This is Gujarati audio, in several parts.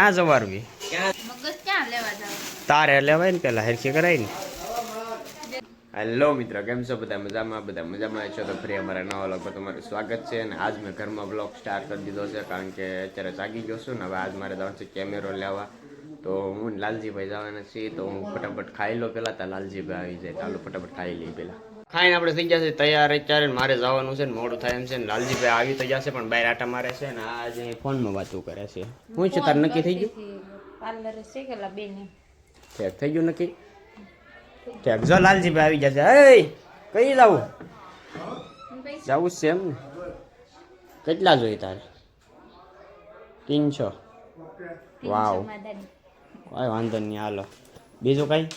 ક્યાં જવાનું મગજ ક્યાં લેવા જાવ? તારે લેવાય ને પેલા હેરખી કરાય ને. હેલો મિત્ર કેમ છો બધા? મજામાં? બધા મજામાં છો તો ફરી અમારા નવા વ્લોગ પર તમારું સ્વાગત છે અને આજ મેં ઘરમાં બ્લોગ સ્ટાર્ટ કરી દીધો છે કારણ કે અત્યારે જાગી ગયો છું ને હવે આજ મારે જવાનું છે કેમેરો લેવા. તો હું લાલજીભાઈ જવાના છીએ તો હું ફટાફટ ખાઈ લો પેલા તો લાલજીભાઈ આવી જાય ચાલો ફટાફટ ખાઈ લઈ પેલા ખાઈને આપણે થઈ જશે છે તૈયાર અત્યારે મારે જવાનું છે ને મોડું થાય એમ છે ને લાલજીભાઈ આવી તો જશે પણ બહાર આટા મારે છે ને આજે ફોનમાં વાતું કરે છે. હું છે તાર નક્કી થઈ ગયું? પાર્લર છે કે બેન? ઠેક થઈ ગયું નક્કી? ઠેક. જો લાલજીભાઈ આવી જશે. એ કઈ લાવું? જવું છે એમ ને. કેટલા જોઈએ તારે? તીનસો. વાવ. કાંઈ વાંધો નહીં હાલો. બીજું કાંઈ?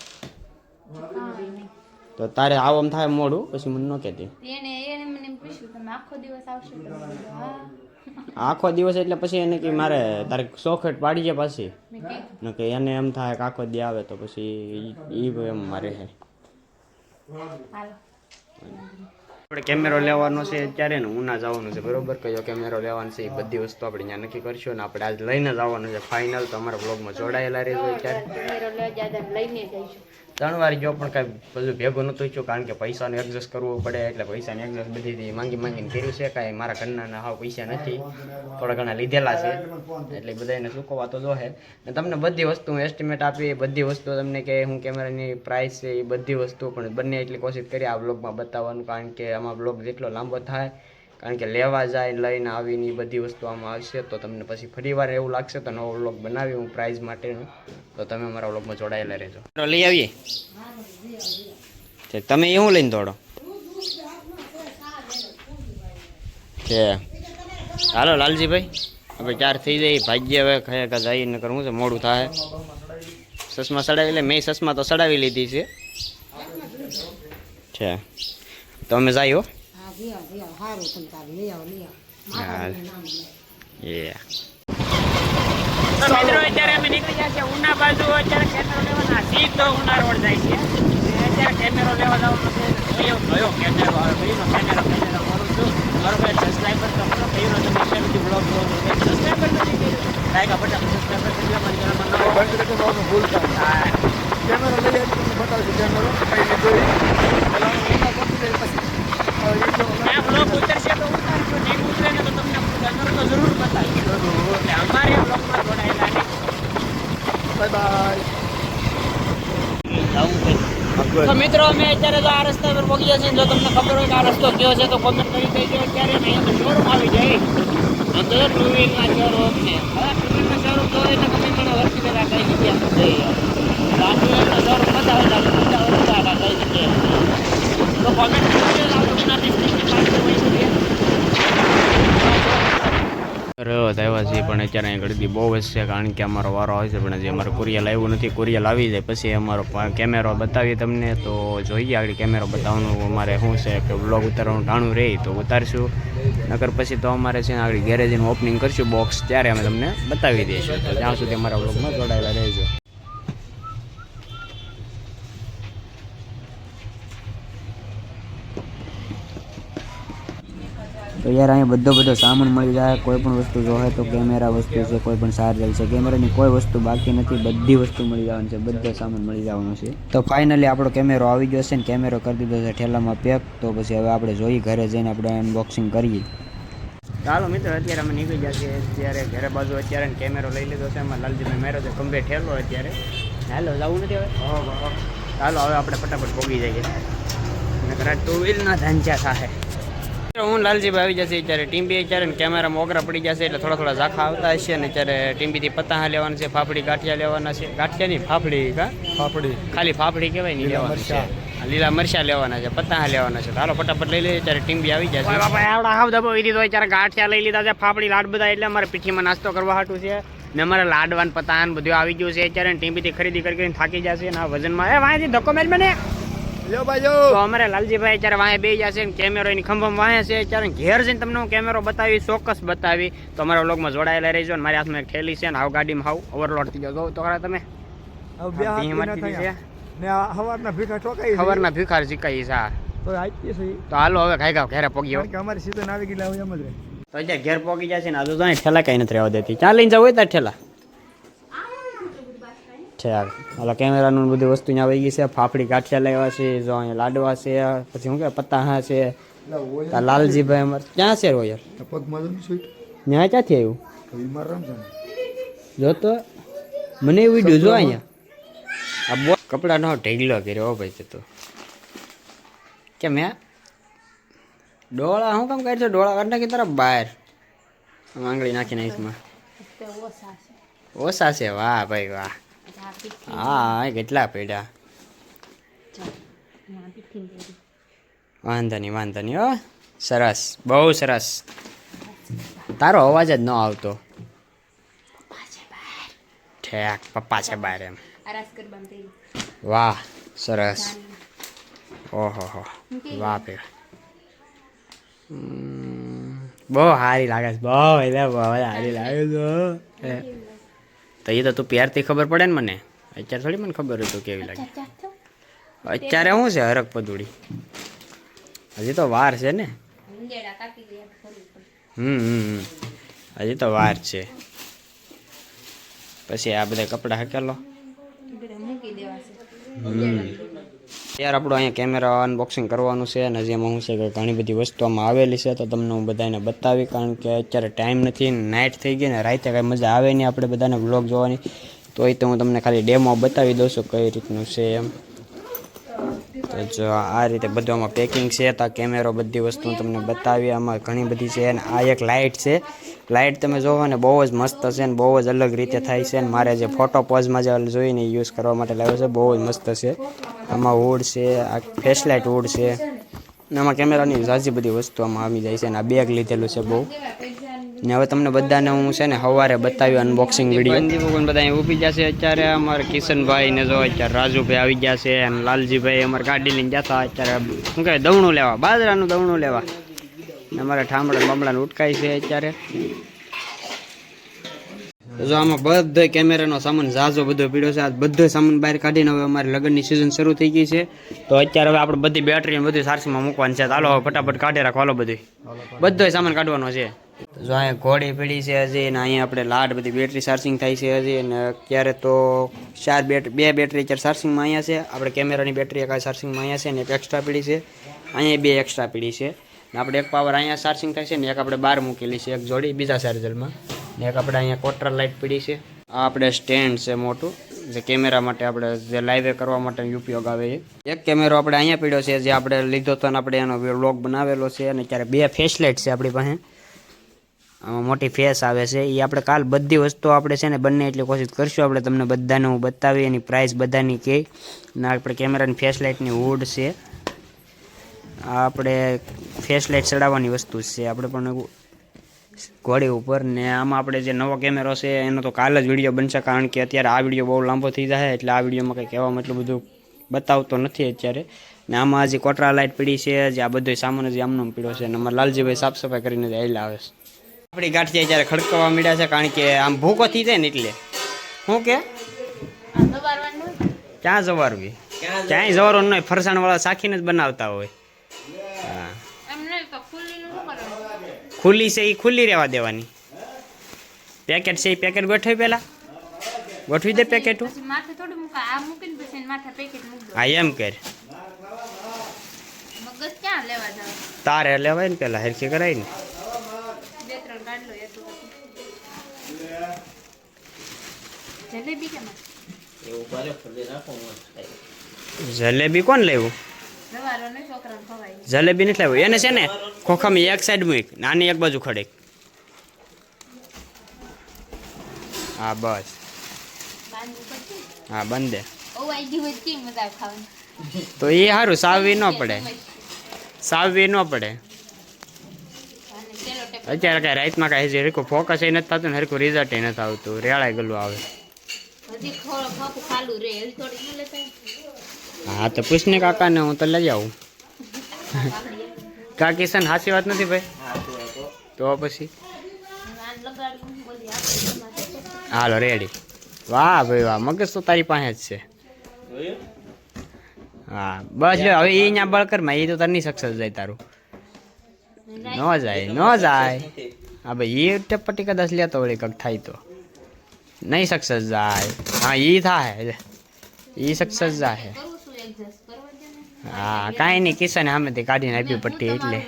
તો તારે આવો એમ થાય મોડું પછી મને ન કહેતી. એને એને મને પૂછ્યું તમે આખો દિવસ આવશો તો? મેં કીધું, હા. આખો દિવસ એટલે પછી એને કે મારે તારે સોખેટ પાડી જાય પાછી. ન કે એને એમ થાય કે આખો દી આવે તો પછી એ એમ મારે છે. આપણે કેમેરો લેવાનો છે અત્યારે ને ઉના જવાનું છે બરોબર? કયો કેમેરો લેવાનો છે એ બધી વસ્તુ આપણે ત્યાં નક્કી કરશું ને આપણે આજ લઈને જ આવવાનું છે ફાઇનલ તો અમારા બ્લોગમાં જોડાયેલા રહેજો અત્યારે. કેમેરો લઈને જઈશું. ત્રણ વાર જો પણ કાંઈ બધું ભેગું નહોતું થયું, કારણ કે પૈસાને એડજસ્ટ કરવું પડે, એટલે પૈસાને એડજસ્ટ બધી માંગી માંગીને કર્યું છે. કાંઈ મારા ઘરના હાવ પૈસા નથી. થોડા ઘણા લીધેલા છે. એટલે બધાને ચૂકવવા તો જોહે. ને તમને બધી વસ્તુ હું એસ્ટિમેટ આપી બધી વસ્તુ તમને કે હું કેમેરાની પ્રાઇસ છે, એ બધી વસ્તુ પણ બંને એટલી કોશિશ કરી આ બ્લોગમાં બતાવવાનું, કારણ કે આમાં બ્લોગ જેટલો લાંબો થાય કારણ કે લેવા જાય, લઈને આવીને એ બધી વસ્તુ આમાં આવશે, તો તમને પછી ફરી વાર એવું લાગશે, તો નવો વ્લોગ બનાવી, હું પ્રાઇઝ માટેનું. તો તમે અમારા વ્લોગમાં જોડાયેલા રહેજો. લઈ આવીએ. તમે એ શું લઈને દોડો. છે હાલો, લાલજીભાઈ. આપણે ચાર થઈ જાય, ભાગ્ય હવે ખયા ખા જઈએ, નકર શું છે, મોડું થાય ચશ્મા સડાવી લે મેં ચશ્મા તો સડાવી લીધી છે. છે તો અમે જાય મિત્રો અત્યારે અમે નીકળી ગયા છે ઉના બાજુ અત્યારે કેમેરો લેવાના સીધો ઉના રોડ જાય છે અત્યારે કેમેરો લેવા જવાનો છે કયો કયો કેમેરો આવે કઈનો કેમેરો કેમેરો કરું છું મારો સબસ્ક્રાઈબર કરો કઈનો તમે શેરથી બ્લોગ સબસ્ક્રાઈબર નથી કર્યું લાઈક આ સબસ્ક્રાઈબર કરી દો મારી ચેનલમાં નવો હા આ ઉતરશે તો ઉતારજો નહીં ઉતરે ને તો તમને કેમેરો તો જરૂર બતાવીશ. એટલે અમારે બ્લોગમાં જોડાયેલા નહીં. તો મિત્રો અમે અત્યારે તો આ રસ્તા પર પહોંચી છીએ જો તમને ખબર હોય કે આ રસ્તો કયો છે તો કોમેન્ટ કરી દેજો. અત્યારે અહીંયા શોરૂમ આવી જાય. આમ તો ટુ વ્હીલના શોરૂમ ને હવે ટુ વ્હીલના શોરૂમ તો એટલે તમે પણ વર્ષી પહેલાં કઈ જગ્યા આ ટુ વ્હીલના શોરૂમ બધા બધા બધા કઈ જગ્યાએ તો કોમેન્ટ કરી દેજો. છે, પણ અત્યારે અહીં ગળદી બહુ જ છે, કારણ કે અમારો વારો આવે છે, પણ હજી અમારે કુરિયલ આવ્યું નથી. કુરિયલ આવી જાય, પછી અમારો કેમેરો બતાવીએ તમને, તો જોઈએ આગળ કેમેરો બતાવવાનું અમારે શું છે કે બ્લોગ ઉતારવાનું ટાણું રહે તો ઉતારશું. નકર પછી તો અમારે છે આગળ ગેરેજનું ઓપનિંગ કરશું બોક્સ ત્યારે અમે તમને બતાવી દઈશું. તો જ્યાં સુધી અમારા બ્લોગમાં જોડાયેલા રહેજો. તો યાર અહીંયા બધો બધો સામાન મળી જાય કોઈ પણ વસ્તુ જોહે તો કેમેરા વસ્તુ છે કોઈ પણ ચાર્જર છે. કેમેરાની કોઈ વસ્તુ બાકી નથી બધી વસ્તુ મળી જવાની છે બધો સામાન મળી જવાનો છે. તો ફાઇનલી આપણો કેમેરો આવી ગયો છે ને કેમેરો કરી દીધો છે ઠેલામાં પેક તો પછી હવે આપણે જોઈ ઘરે જઈને આપણે અનબોક્સિંગ કરીએ. ચાલો મિત્રો અત્યારે અમે નીકળી ગયા છીએ અત્યારે ઘરે બાજુ અત્યારે કેમેરો લઈ લીધો છે એમાં લાલજીભાઈ મેરો છે કમ્બે ઠેલો અત્યારે. હાલો જવું નથી હવે? ચાલો હવે આપણે ફટાફટ પોગી જઈએ. અને આ ટુ વ્હીલના ધાંચા થાય હું લાલજીભાઈ આવી જશે અત્યારે ટીમ્બી અત્યારે ને કેમેરા મોગરા પડી જશે એટલે થોડા થોડા ઝાખા આવતા હશે ને અત્યારે ટીમ્બીથી પતાહા લેવાના છે ફાફડી ગાંઠિયા લેવાના છે. ગાંઠિયા નહીં ફાફડી કા? ફાફડી. ખાલી ફાફડી કહેવાય નહીં લેવાનું છે. લીલા મરચા લેવાના છે પતાહા લેવાના છે. હાલો ફટાફટ લઈ લઈએ અત્યારે ટીમ્બી આવી જશે બાપા આવડા હાવ દબાવી દીધો ત્યારે ગાંઠિયા લઈ લીધા છે ફાફડી લાડ બધા એટલે અમારે પીઠીમાં નાસ્તો કરવા હાટું છે. ને અમારે લાડવાન પતાન બધું આવી ગયું છે અત્યારે ટીમ્બીથી ખરીદી કરીને થાકી જશે અને આ વજનમાં. એ વાંચી ધક્કો મેલ મને. તો અમારે લાલજીભાઈ અત્યારે વાંહે બે જશે ને કેમેરો એની ખંભમ વાંહે છે. અત્યારે ઘેર જઈને તમને હું કેમેરો બતાવી ચોક્કસ બતાવી. તો અમારા વ્લોગમાં જોડાયેલા રહેજો ને મારી હાથમાં એક થેલી છે ને હાવ ગાડીમાં હાવ ઓવરલોડ થઈ ગયો. તો ખરા તમે? છે. હવારના ભીખા ઠોકાઈ શીખાઈ છે તો હાલો હવે ખાઈ ગાવ ઘેરે પોગી અમારી સીઝન આવી ગયેલા હોય એમ જ રહે. તો અત્યારે ઘેર પોગી જશે ને આજુ તો ઠેલા કઈ નથી રહેવા દેતી. ચા લઈને જવું હોય ત્યાં ઠેલા. છે યાર. ઓલા કેમેરાનું બધી વસ્તુ અહીંયા આવી ગઈ છે. ફાફડી કાઠિયા લેવા છે જો અહીંયા લાડવા છે પછી શું કે પતાહા છે. આ લાલજીભાઈ અમારે ક્યાં છે રોયર ત્યાં ક્યાંથી આવ્યું? જો તો મને એવું વીડિયો જો અહીંયા. આ બો કપડાનો ઢેગલો કર્યો હો ભાઈ તે તો. કે મેં ડોળા શું કામ કરશો ડોળા કાઢ નાખી તારા બહાર. આંગળી નાખી નાખીમાં ઓછા છે. ઓછા છે? વાહ ભાઈ વાહ. હા કેટલા પેડા. વાંધો નહીં વાંધો નહીં, હો. સરસ, બહુ સરસ. તારો અવાજ જ ન આવતો. ઠેક, પપ્પા છે બહાર એમ. વાહ, સરસ. ઓહો, હો. વાહ પે બહુ સારી લાગે છે, બહુ એટલે બહુ સારી લાગે છે. તો એ તો તું પ્યારથી ખબર પડે ને મને? અત્યારે થોડી મને ખબર હતું કેવી લાગે. અત્યારે શું છે હરક પદુડી? હજી તો વાર છે ને? હમ હમ. હજી તો વાર છે. પછી આ બધા કપડાં હકેલો. હમ મૂકી દેવા છે. યાર, આપણું અહીંયા કેમેરા અનબોક્સિંગ કરવાનું છે અને જેમાં હું છે કે ઘણી બધી વસ્તુ આમાં આવેલી છે, તો તમને હું બધાને બતાવી, કારણ કે અત્યારે ટાઈમ નથી નાઇટ થઈ ગઈ ને રાતે કાંઈ મજા આવે નહીં આપણે બધાને બ્લોગ જોવાની. તો એ તો હું તમને ખાલી ડેમો બતાવી દઉં છું કઈ રીતનું છે એમ. તો જો આ રીતે બધું આમાં પેકિંગ છે, તો કેમેરો બધી વસ્તુ તમને બતાવી, આમાં ઘણી બધી છે અને આ એક લાઇટ છે. લાઇટ તમે જોવો ને બહુ જ મસ્ત છે ને બહુ જ અલગ રીતે થાય છે ને. મારે જે ફોટો પોઝમાં જે જોઈને યુઝ કરવા માટે લાવ્યો છે બહુ જ મસ્ત છે. આમાં વુડ છે આ ફેસલાઇટ વુડ છે. ને આમાં કેમેરાની ઝાઝી બધી વસ્તુ આમાં આવી જાય છે અને આ બેગ લીધેલું છે બહુ. ને હવે તમને બધાને હું છે ને સવારે બતાવ્યું અનબોક્સિંગ વીડિયો ભગવાન બધા ઊભી ઊભી જશે અત્યારે. અમારે કિશનભાઈ ને જો અત્યારે રાજુભાઈ આવી ગયા છે અને લાલજીભાઈ અમારે ગાડી લઈને જતા અત્યારે શું કહે દવણું લેવા બાજરાનું દવણું લેવા. ને અમારે ઠામડા બમડાને ઉટકાય છે અત્યારે. જો આમાં બધો કેમેરાનો સામાન ઝાઝો બધો પીડ્યો છે. આ બધો સામાન બહાર કાઢીને હવે અમારે લગ્નની સિઝન શરૂ થઈ ગઈ છે. તો અત્યારે હવે આપણે બધી બેટરી અને બધું સારસીમાં મૂકવાની છે. ચાલો હવે ફટાફટ કાઢી રાખો. હાલો બધી. બધો સામાન કાઢવાનો છે. જો અહીંયા ઘોડી પીડી છે હજી અને અહીંયા આપણે લાડ બધી બેટરી ચાર્જિંગ થાય છે હજી. અને અત્યારે તો ચાર બેટ બે બેટરી અત્યારે ચાર્જિંગમાં અહીંયા છે. આપણે કેમેરાની બેટરી એક ચાર્જિંગમાં અહીંયા છે ને એક એક્સ્ટ્રા પીડી છે. અહીંયા બે એક્સ્ટ્રા પીડી છે. ને આપણે એક પાવર અહીંયા ચાર્જિંગ થાય છે ને એક આપણે બહાર મૂકેલી છે, એક જોડી બીજા ચાર્જરમાં ને એક આપણે અહીંયા ક્વોટર લાઇટ પીડી છે. આ આપણે સ્ટેન્ડ છે મોટું, જે કેમેરા માટે આપણે જે લાઈવે કરવા માટે ઉપયોગ આવે છે એક કેમેરો આપણે અહીંયા પીડ્યો છે, જે આપણે લીધો હતો ને આપણે એનો વ્લોગ બનાવેલો છે અને ત્યારે બે ફેસલાઇટ છે આપણી પાસે. આમાં મોટી ફેસ આવે છે. એ આપણે કાલ બધી વસ્તુઓ આપણે છે ને બંને એટલી કોશિશ કરશું આપણે તમને બધાને હું બતાવી, એની પ્રાઇસ બધાની કહી ને આપણે કેમેરાની ફેસ લાઇટની વુડ છે. આપણે ફેસ લાઇટ ચડાવવાની વસ્તુ છે. આપણે પણ ઘોડી ઉપર ને આમાં આપણે જે નવો કેમેરો છે એનો તો કાલ જ વીડિયો બનશે કારણ કે અત્યારે આ વીડિયો બહુ લાંબો થઈ જાય એટલે આ વિડીયોમાં કંઈ કહેવામાં એટલું બધું બતાવતો નથી અત્યારે. ને આમાં હજી કોટરા લાઇટ પીડી છે જે આ બધો સામાન જે આમનો પીડ્યો છે અને અમારા લાલજીભાઈ સાફ સફાઈ કરીને જ આવેલા આવે છે. આપણી ગાંઠિયા જ્યારે ખડકવા મળ્યા છે કારણ કે આમ ભૂકો થઈ જાય ને એટલે. શું કે? ક્યાં જવારવી ક્યાંય જવારો નહીં ફરસાણ વાળા સાખીને જ બનાવતા હોય. ખુલ્લી છે એ ખુલ્લી રહેવા દેવાની. પેકેટ છે એ પેકેટ ગોઠવી પેલા. ગોઠવી દે પેકેટું પછી માથે થોડું મૂકા આ મૂકીને પછી એની માથે પેકેટ મૂક દો. હા એમ કર. મગજ ક્યાં લેવા જાવ તારે લેવાય ને પેલા હેરખી કરાય ને. બે ત્રણ કાઢ લો એટલું બધું જલેબી કેમ? જલેબી કોણ લેવું? જલેબી નથી લેવું એને છે ને ખોખામાં એક સાઈડ મૂક નાની એક બાજુ ખડે હા બસ. હા બંધ તો એ સારું સાવવી ન પડે. સાવવી ન પડે. અત્યારે કાંઈ રાતમાં કાંઈ હજી ફોકસ એ નથી થતું ને હરકું રિઝલ્ટ એ નથી આવતું. રેળાય ગલું આવે. હજી ખોળો ખાપું ખાલું રે હજી થોડીક ન લેતા હા, તો પૂછને કાકાને, હું તો લઈ આવું. કા કિશન હાસી વાત નથી ભાઈ? તો પછી? આન લગાડ્યું બધી આપણે તમારે હાલો રેડી વાહ ભાઈ વાહ, મગજ તો તારી પાસે જ છે. હા, બસ લ્યો હવે એ અહીંયા બળકરમાં એ તો તાર નહીં સક્સેસ જાય તારું. ન જાય ન જાય. હા ભાઈ એ ટપટી કદાચ લેતો વળી કંઈક થાય તો. નહીં સક્સેસ જાય. હા, ઈ થાય. ઈ સક્સેસ જાય કરું છું એડજસ્ટ કરવા દે ને હા કાંઈ નહીં કિશન સામેથી કાઢીને આપી પટ્ટી એટલે.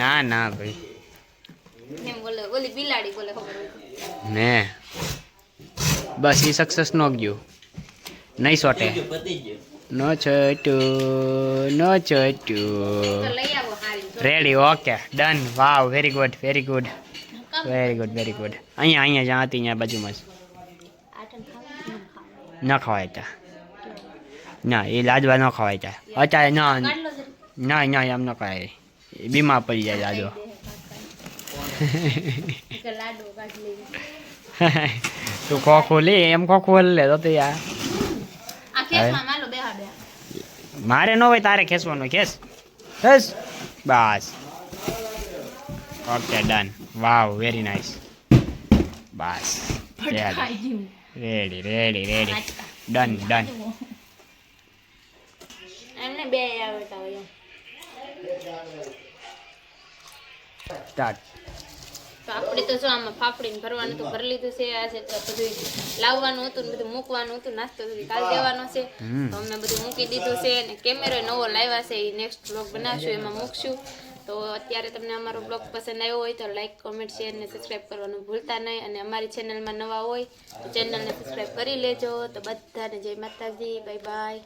ના ના ભાઈ. ને બસ એ સક્સેસ નો ગયું. નહીં સોટે. નો છટું નો છટું. Ready okay done wow very good very good very good very good અહીંયા અહીંયા જ્યાં હતી ત્યાં બાજુમાં. ન ખવાય ત્યાં. ના એ લાડવા ન ખવાય ત્યાં. અત્યારે ના ના ના એમ ન ખવાય. એ બીમાર પડી જાય લાડવો. તું ખોખું લે એમ ખોખું લે તો યાર. મારે ન હોય તારે ખેસવાનો ખેસ બસ બસ. Okay done wow very nice બસ. Ready ready ready done done એમને બે આવડતા હોય સ્ટાર્ટ તો આપણે તો જો આમાં ફાફડીને ભરવાનું તો ભરી લીધું છે આજે તો બધું લાવવાનું હતું ને બધું મૂકવાનું હતું નાસ્તો સુધી કાલ દેવાનો છે. તો અમે બધું મૂકી દીધું છે અને કેમેરો નવો લાવ્યા છે એ નેક્સ્ટ બ્લોગ બનાવશું એમાં મૂકશું. તો અત્યારે તમને અમારો બ્લોગ પસંદ આવ્યો હોય તો લાઈક કોમેન્ટ શેર ને સબસ્ક્રાઈબ કરવાનું ભૂલતા નહીં. અને અમારી ચેનલમાં નવા હોય તો ચેનલને સબસ્ક્રાઈબ કરી લેજો. તો બધાને જય માતાજી બાય બાય